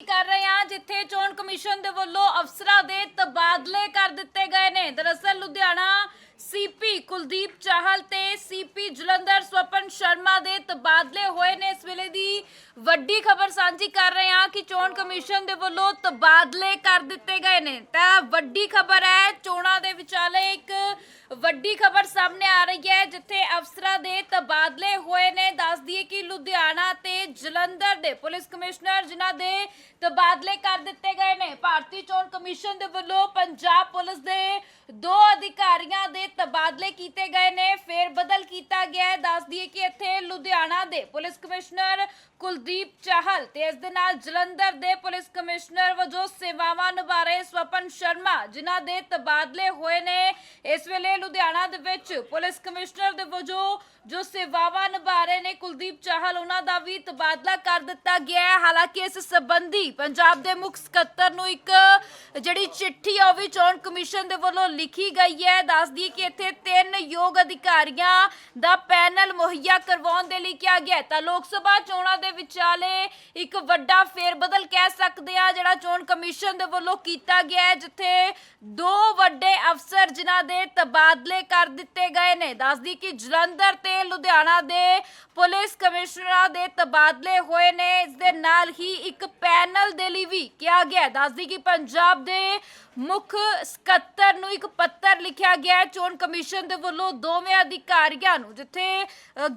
ਕਰ ਰਹੇ ਹਾਂ, ਜਿੱਥੇ ਚੋਣ ਕਮਿਸ਼ਨ ਦੇ ਵੱਲੋਂ ਅਫਸਰਾਂ ਦੇ ਤਬਾਦਲੇ ਕਰ ਦਿੱਤੇ ਗਏ ਨੇ। ਦਰਅਸਲ ਲੁਧਿਆਣਾ ਸੀਪੀ ਕੁਲਦੀਪ ਚਾਹਲ ਤੇ ਸੀਪੀ ਜਲੰਧਰ ਸਵਪਨ ਸ਼ਰਮਾ ਦੇ ਤਬਾਦਲੇ ਹੋਏ ਨੇ। ਇਸ ਵੇਲੇ ਦੀ ਵੱਡੀ ਖਬਰ ਸਾਂਝੀ ਕਰ ਰਹੇ ਹਾਂ ਕਿ ਚੋਣ ਕਮਿਸ਼ਨ ਦੇ ਵੱਲੋਂ ਤਬਾਦਲੇ ਕਰ ਦਿੱਤੇ ਗਏ ਨੇ। ਤਾਂ ਵੱਡੀ ਖਬਰ ਹੈ, ਚੋਣਾਂ ਦੇ ਵਿਚਾਲੇ ਇੱਕ ਵੱਡੀ ਖਬਰ ਸਾਹਮਣੇ ਆ ਰਹੀ ਹੈ, ਜਿੱਥੇ ਅਫਸਰਾਂ ਦੇ ਤਬਾਦਲੇ ਹੋਏ ਨੇ। ਦੱਸ ਦਈਏ ਕਿ ਲੁਧਿਆਣਾ ਤੇ ਜਲੰਧਰ ਦੇ ਪੁਲਿਸ ਕਮਿਸ਼ਨਰ, ਜਿਨ੍ਹਾਂ ਦੇ ਤਬਾਦਲੇ ਕਰ ਦਿੱਤੇ ਗਏ ਨੇ, ਭਾਰਤੀ ਚੋਣ ਕਮਿਸ਼ਨ ਦੇ ਵੱਲੋਂ ਪੰਜਾਬ ਪੁਲਿਸ ਦੇ ਦੋ ਅਧਿਕਾਰੀਆਂ ਦੇ ਤਬਾਦਲੇ ਕੀਤੇ ਗਏ ਨੇ। ਫੇਰ ਬਦਲ ਕੀਤਾ ਗਿਆ ਹੈ। ਦੱਸ ਦਈਏ ਕਿ ਇੱਥੇ ਲੁਧਿਆਣਾ ਦੇ ਪੁਲਿਸ ਕਮਿਸ਼ਨਰ ਕੁਲਦੀਪ ਚਾਹਲ ਤੇ ਇਸ ਦੇ ਨਾਲ ਜਲੰਧਰ ਦੇ ਪੁਲਿਸ ਕਮਿਸ਼ਨਰ ਵਜੋਂ ਸੇਵਾਵਾਂ ਨਿਭਾ ਰਹੇ ਸਵਪਨ ਸ਼ਰਮਾ, ਜਿਨ੍ਹਾਂ ਦੇ ਤਬਾਦਲੇ ਹੋਏ ਨੇ। ਇਸ ਵੇਲੇ ਲੁਧਿਆਣਾ ਦੇ ਵਿੱਚ ਪੁਲਿਸ ਕਮਿਸ਼ਨਰ ਦੇ ਵਜੋਂ ਜੋ ਸੇਵਾਵਾਂ ਨਿਭਾ ਰਹੇ ਨੇ, ਕੁਲਦੀਪ ਚਾਹਲ, ਉਹਨਾਂ ਦਾ ਵੀ ਤਬਾਦਲਾ ਕਰ ਦਿੱਤਾ ਗਿਆ ਹੈ। ਹਾਲਾਂਕਿ ਇਸ ਸੰਬੰਧੀ ਪੰਜਾਬ ਦੇ ਮੁੱਖ ਸਕੱਤਰ ਨੂੰ ਇੱਕ ਜਿਹੜੀ ਚਿੱਠੀ ਆ, ਉਹ ਵੀ ਚੋਣ ਕਮਿਸ਼ਨ ਦੇ ਵੱਲੋਂ ਲਿਖੀ ਗਈ ਹੈ। ਦੱਸ ਕਿ ਇੱਥੇ ਤਿੰਨ ਯੋਗ ਅਧਿਕਾਰੀਆਂ ਦਾ ਪੈਨਲ ਮੁਹੱਈਆ ਕਰਵਾਉਣ ਦੇ ਲਈ ਕਿਹਾ ਗਿਆ ਤਾਂ ਲੋਕ ਸਭਾ ਚੋਣਾਂ ਦੇ ਵਿਚਾਲੇ ਇੱਕ ਵੱਡਾ ਫੇਰਬਦਲ ਕਹਿ ਸਕਦੇ ਆ ਜਿਹੜਾ ਚੋਣ ਕਮਿਸ਼ਨ ਦੇ ਵੱਲੋਂ ਕੀਤਾ ਗਿਆ ਜਿੱਥੇ ਦੋ ਵੱਡੇ ਅਫਸਰ ਜਿਨ੍ਹਾਂ ਦੇ ਤਬਾਦਲੇ ਕਰ ਦਿੱਤੇ ਗਏ ਨੇ। ਦੱਸਦੀ ਕਿ ਜਲੰਧਰ ਤੇ ਲੁਧਿਆਣਾ ਦੇ ਪੁਲਿਸ ਕਮਿਸ਼ਨਰਾਂ ਦੇ ਤਬਾਦਲੇ ਹੋਏ ਨੇ। ਇਸ ਦੇ ਨਾਲ ਹੀ ਇੱਕ ਪੈਨਲ ਦੇ ਲਈ ਵੀ ਕਿਹਾ ਗਿਆ ਦੱਸਦੀ ਕਿ ਪੰਜਾਬ ਦੇ ਮੁੱਖ ਸਕੱਤਰ ਨੂੰ ਇੱਕ ਪੱਤਰ ਲਿਖਿਆ ਗਿਆ ਚੋਣ ਕਮਿਸ਼ਨ ਦੇ ਵੱਲੋਂ ਦੋਵੇਂ ਅਧਿਕਾਰੀਆਂ ਨੂੰ ਜਿੱਥੇ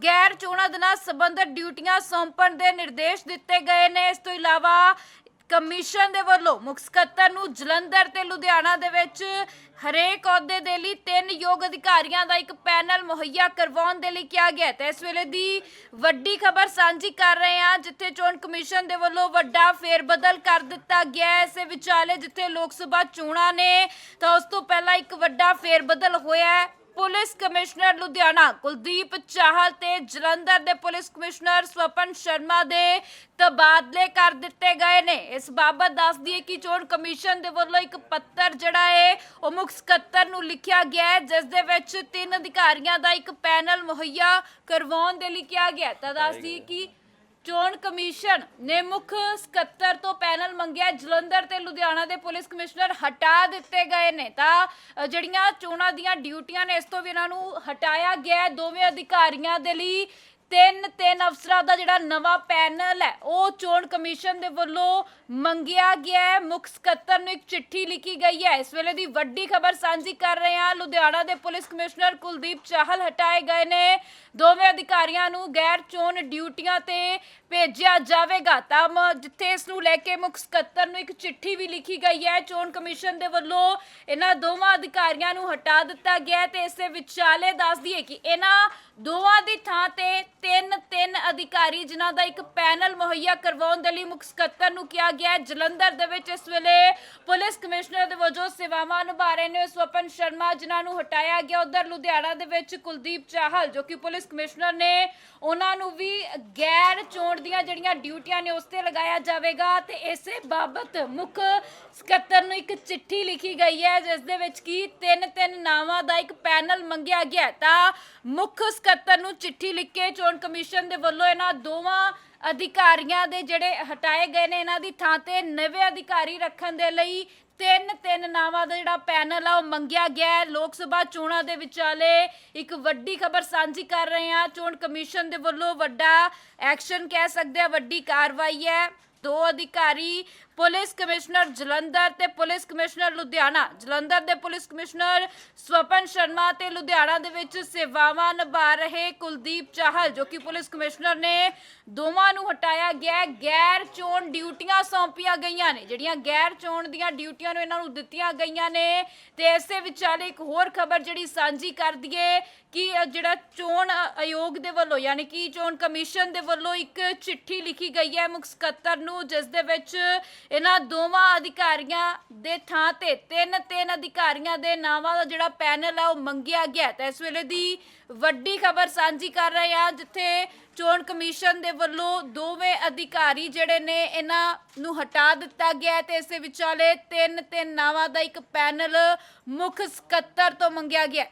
ਗੈਰ ਚੋਣਾਂ ਦੇ ਨਾਲ ਸੰਬੰਧਿਤ ਡਿਊਟੀਆਂ ਸੌਂਪਣ ਦੇ ਨਿਰਦੇਸ਼ ਦਿੱਤੇ ਗਏ ਨੇ। ਇਸ ਤੋਂ ਇਲਾਵਾ ਕਮਿਸ਼ਨ ਦੇ ਵੱਲੋਂ ਮੁੱਖ ਸਕੱਤਰ ਨੂੰ ਜਲੰਧਰ ਤੇ ਲੁਧਿਆਣਾ ਦੇ ਵਿੱਚ ਹਰੇਕ ਅਹੁਦੇ ਦੇ ਲਈ ਤਿੰਨ ਯੋਗ ਅਧਿਕਾਰੀਆਂ ਦਾ ਇੱਕ ਪੈਨਲ ਮੁਹੱਈਆ ਕਰਵਾਉਣ ਦੇ ਲਈ ਕਿਹਾ ਗਿਆ ਹੈ। ਤੇ ਇਸ ਵੇਲੇ ਦੀ ਵੱਡੀ ਖਬਰ ਸਾਂਝੀ ਕਰ ਰਹੇ ਹਾਂ, ਜਿੱਥੇ ਚੋਣ ਕਮਿਸ਼ਨ ਦੇ ਵੱਲੋਂ ਵੱਡਾ ਫੇਰਬਦਲ ਕਰ ਦਿੱਤਾ ਗਿਆ ਹੈ। ਇਸੇ ਵਿਚਾਲੇ ਜਿੱਥੇ ਲੋਕ ਸਭਾ ਚੋਣਾਂ ਨੇ, ਤਾਂ ਉਸ ਤੋਂ ਪਹਿਲਾਂ ਇੱਕ ਵੱਡਾ ਫੇਰਬਦਲ ਹੋਇਆ ਹੈ। ਪੁਲਿਸ ਕਮਿਸ਼ਨਰ ਲੁਧਿਆਣਾ, ਕੁਲਦੀਪ ਚਾਹਲ ਤੇ ਜਲੰਧਰ ਦੇ ਪੁਲਿਸ ਕਮਿਸ਼ਨਰ ਸਵਪਨ ਸ਼ਰਮਾ ਦੇ ਤਬਾਦਲੇ ਕਰ ਦਿੱਤੇ ਗਏ ਨੇ। ਇਸ ਬਾਬਤ ਦੱਸਦੀ ਦਈਏ ਕਿ ਚੋਣ ਕਮਿਸ਼ਨ ਦੇ ਵੱਲੋਂ ਇੱਕ ਪੱਤਰ ਜਿਹੜਾ ਹੈ ਉਹ ਮੁੱਖ ਸਕੱਤਰ ਨੂੰ ਲਿਖਿਆ ਗਿਆ ਹੈ, ਜਿਸ ਦੇ ਵਿੱਚ ਤਿੰਨ ਅਧਿਕਾਰੀਆਂ ਦਾ ਇੱਕ ਪੈਨਲ ਮੁਹੱਈਆ ਕਰਵਾਉਣ ਦੇ ਲਈ ਕਿਹਾ ਗਿਆ ਤਾਂ ਦੱਸਦੀ ਕਿ ਚੋਣ ਕਮਿਸ਼ਨ ਨੇ ਮੁੱਖ ਸਕੱਤਰ ਤੋਂ ਪੈਨਲ ਮੰਗਿਆ। ਜਲੰਧਰ ਤੇ ਲੁਧਿਆਣਾ ਦੇ ਪੁਲਿਸ ਕਮਿਸ਼ਨਰ ਹਟਾ ਦਿੱਤੇ ਗਏ ਨੇ। ਤਾਂ ਜਿਹੜੀਆਂ ਚੋਣਾਂ ਦੀਆਂ ਡਿਊਟੀਆਂ ਨੇ, ਇਸ ਤੋਂ ਵੀ ਇਹਨਾਂ ਨੂੰ ਹਟਾਇਆ ਗਿਆ ਦੋਵੇਂ ਅਧਿਕਾਰੀਆਂ ਦੇ ਲਈ ਤਿੰਨ ਤਿੰਨ ਅਫਸਰਾਂ ਦਾ ਜਿਹੜਾ ਨਵਾਂ ਪੈਨਲ ਹੈ, ਉਹ ਚੋਣ ਕਮਿਸ਼ਨ ਦੇ ਵੱਲੋਂ ਮੰਗਿਆ ਗਿਆ ਹੈ। ਮੁੱਖ ਸਕੱਤਰ ਨੂੰ ਇੱਕ ਚਿੱਠੀ ਲਿਖੀ ਗਈ ਹੈ। ਇਸ ਵੇਲੇ ਦੀ ਵੱਡੀ ਖਬਰ ਸਾਂਝੀ ਕਰ ਰਹੇ ਹਾਂ। ਲੁਧਿਆਣਾ ਦੇ ਪੁਲਿਸ ਕਮਿਸ਼ਨਰ ਕੁਲਦੀਪ ਚਾਹਲ ਹਟਾਏ ਗਏ ਨੇ। ਦੋਵੇਂ ਅਧਿਕਾਰੀਆਂ ਨੂੰ ਗੈਰ ਚੋਣ ਡਿਊਟੀਆਂ ਤੇ ਭੇਜਿਆ ਜਾਵੇਗਾ। ਤਾਂ ਜਿੱਥੇ ਇਸ ਨੂੰ ਲੈ ਕੇ ਮੁੱਖ ਸਕੱਤਰ ਨੂੰ ਇੱਕ ਚਿੱਠੀ ਵੀ ਲਿਖੀ ਗਈ ਹੈ, ਚੋਣ ਕਮਿਸ਼ਨ ਦੇ ਵੱਲੋਂ ਇਹਨਾਂ ਦੋਵਾਂ ਅਧਿਕਾਰੀਆਂ ਨੂੰ ਹਟਾ ਦਿੱਤਾ ਗਿਆ ਹੈ ਤੇ ਇਸੇ ਵਿਚਾਲੇ ਦੱਸ ਦਈਏ ਕਿ ਇਹਨਾਂ ਦੋਵਾਂ ਦੀ ਥਾਂ ਤੇ ਤਿੰਨ ਤਿੰਨ ਅਧਿਕਾਰੀ ਜਿਨ੍ਹਾਂ ਦਾ ਇੱਕ ਪੈਨਲ ਮੁਹੱਈਆ ਕਰਵਾਉਣ ਦੇ ਲਈ ਮੁੱਖ ਸਕੱਤਰ ਨੂੰ ਕਿਹਾ ਗਿਆ ਹੈ। ਜਲੰਧਰ ਦੇ ਵਿੱਚ ਇਸ ਵੇਲੇ ਪੁਲਿਸ ਕਮਿਸ਼ਨਰ ਦੇ ਵਜੋਂ ਸੇਵਾਵਾਂ ਨਿਭਾ ਰਹੇ ਨੇ ਸਵਪਨ ਸ਼ਰਮਾ, ਜਿਨ੍ਹਾਂ ਨੂੰ ਹਟਾਇਆ ਗਿਆ। ਉਧਰ ਲੁਧਿਆਣਾ ਦੇ ਵਿੱਚ ਕੁਲਦੀਪ ਚਾਹਲ, ਜੋ ਕਿ ਪੁਲਿਸ ਕਮਿਸ਼ਨਰ ਨੇ ਉਹਨਾਂ ਨੂੰ ਵੀ ਗੈਰ ਚੋਣ ਦੀਆਂ ਜਿਹੜੀਆਂ ਡਿਊਟੀਆਂ ਨੇ ਉਸ ਤੇ ਲਗਾਇਆ ਜਾਵੇਗਾ ਤੇ ਇਸੇ ਬਾਬਤ ਮੁੱਖ ਸਕੱਤਰ ਨੂੰ ਇੱਕ ਚਿੱਠੀ ਲਿਖੀ ਗਈ ਹੈ, ਜਿਸ ਦੇ ਵਿੱਚ ਕੀ ਤਿੰਨ ਤਿੰਨ ਨਾਵਾਂ ਦਾ ਇੱਕ ਪੈਨਲ ਮੰਗਿਆ ਗਿਆ ਤਾਂ ਮੁੱਖ ਸਕੱਤਰ ਨੂੰ ਚਿੱਠੀ ਲਿਖ ਕੇ ਚੋਣ ਕਮਿਸ਼ਨ ਦੇ ਵੱਲੋਂ ਇਹਨਾਂ ਦੋਵਾਂ ਅਧਿਕਾਰੀਆਂ ਦੇ ਜਿਹੜੇ ਹਟਾਏ ਗਏ ਨੇ, ਇਹਨਾਂ ਦੀ ਥਾਂ ਤੇ ਨਵੇਂ ਅਧਿਕਾਰੀ ਰੱਖਣ ਦੇ ਲਈ ਤਿੰਨ ਤਿੰਨ ਨਾਵਾਂ ਦਾ ਜਿਹੜਾ ਪੈਨਲ ਆ, ਉਹ ਮੰਗਿਆ ਗਿਆ ਹੈ। ਲੋਕ ਸਭਾ ਚੋਣਾਂ ਦੇ ਵਿਚਾਲੇ ਇੱਕ ਵੱਡੀ ਖਬਰ ਸਾਂਝੀ ਕਰ ਰਹੇ ਹਾਂ। ਚੋਣ ਕਮਿਸ਼ਨ ਦੇ ਵੱਲੋਂ ਵੱਡਾ ਐਕਸ਼ਨ ਕਹਿ ਸਕਦੇ ਆ, ਵੱਡੀ ਕਾਰਵਾਈ ਹੈ। ਦੋ ਅਧਿਕਾਰੀ, ਪੁਲਿਸ ਕਮਿਸ਼ਨਰ ਜਲੰਧਰ ਤੇ ਪੁਲਿਸ ਕਮਿਸ਼ਨਰ ਲੁਧਿਆਣਾ। ਜਲੰਧਰ ਦੇ ਪੁਲਿਸ ਕਮਿਸ਼ਨਰ ਸਵਪਨ ਸ਼ਰਮਾ ਤੇ ਲੁਧਿਆਣਾ ਦੇ ਵਿੱਚ ਸੇਵਾਵਾਂ ਨਿਭਾ ਰਹੇ ਕੁਲਦੀਪ ਚਾਹਲ, ਜੋ ਕਿ ਪੁਲਿਸ ਕਮਿਸ਼ਨਰ ਨੇ ਦੋਵਾਂ ਨੂੰ ਹਟਾਇਆ ਗਿਆ ਗੈਰ ਚੋਣ ਡਿਊਟੀਆਂ ਸੌਂਪੀਆਂ ਗਈਆਂ ਨੇ, ਜਿਹੜੀਆਂ ਗੈਰ ਚੋਣ ਦੀਆਂ ਡਿਊਟੀਆਂ ਨੂੰ ਇਹਨਾਂ ਨੂੰ ਦਿੱਤੀਆਂ ਗਈਆਂ ਨੇ। ਤੇ ਇਸੇ ਵਿਚਾਲੇ ਇੱਕ ਹੋਰ ਖਬਰ ਜਿਹੜੀ ਸਾਂਝੀ ਕਰ ਦਈਏ ਕਿ ਜਿਹੜਾ ਚੋਣ ਆਯੋਗ ਦੇ ਵੱਲੋਂ, ਯਾਨੀ ਕਿ ਚੋਣ ਕਮਿਸ਼ਨ ਦੇ ਵੱਲੋਂ ਇੱਕ ਚਿੱਠੀ ਲਿਖੀ ਗਈ ਹੈ ਮੁੱਖ ਸਕੱਤਰ ਨੂੰ ਜਿਸ ਦੇ ਵਿੱਚ ਇਹਨਾਂ ਦੋਵਾਂ ਅਧਿਕਾਰੀਆਂ ਦੇ ਥਾਂ ਤੇ, ਤਿੰਨ ਤਿੰਨ ਅਧਿਕਾਰੀਆਂ ਦੇ ਨਾਵਾਂ ਦਾ ਜਿਹੜਾ ਪੈਨਲ ਆ, ਉਹ ਮੰਗਿਆ ਗਿਆ ਤਾਂ ਇਸ ਵੇਲੇ ਦੀ ਵੱਡੀ ਖਬਰ ਸਾਂਝੀ ਕਰ ਰਹੇ ਹਾਂ, ਜਿੱਥੇ ਚੋਣ ਕਮਿਸ਼ਨ ਦੇ ਵੱਲੋਂ ਦੋਵੇਂ ਅਧਿਕਾਰੀ ਜਿਹੜੇ ਨੇ, ਇਹਨਾਂ ਨੂੰ ਹਟਾ ਦਿੱਤਾ ਗਿਆ ਹੈ ਤੇ ਇਸੇ ਵਿਚਾਲੇ ਤਿੰਨ ਤਿੰਨ ਨਾਵਾਂ ਦਾ ਇੱਕ ਪੈਨਲ ਮੁੱਖ ਸਕੱਤਰ ਤੋਂ ਮੰਗਿਆ ਗਿਆ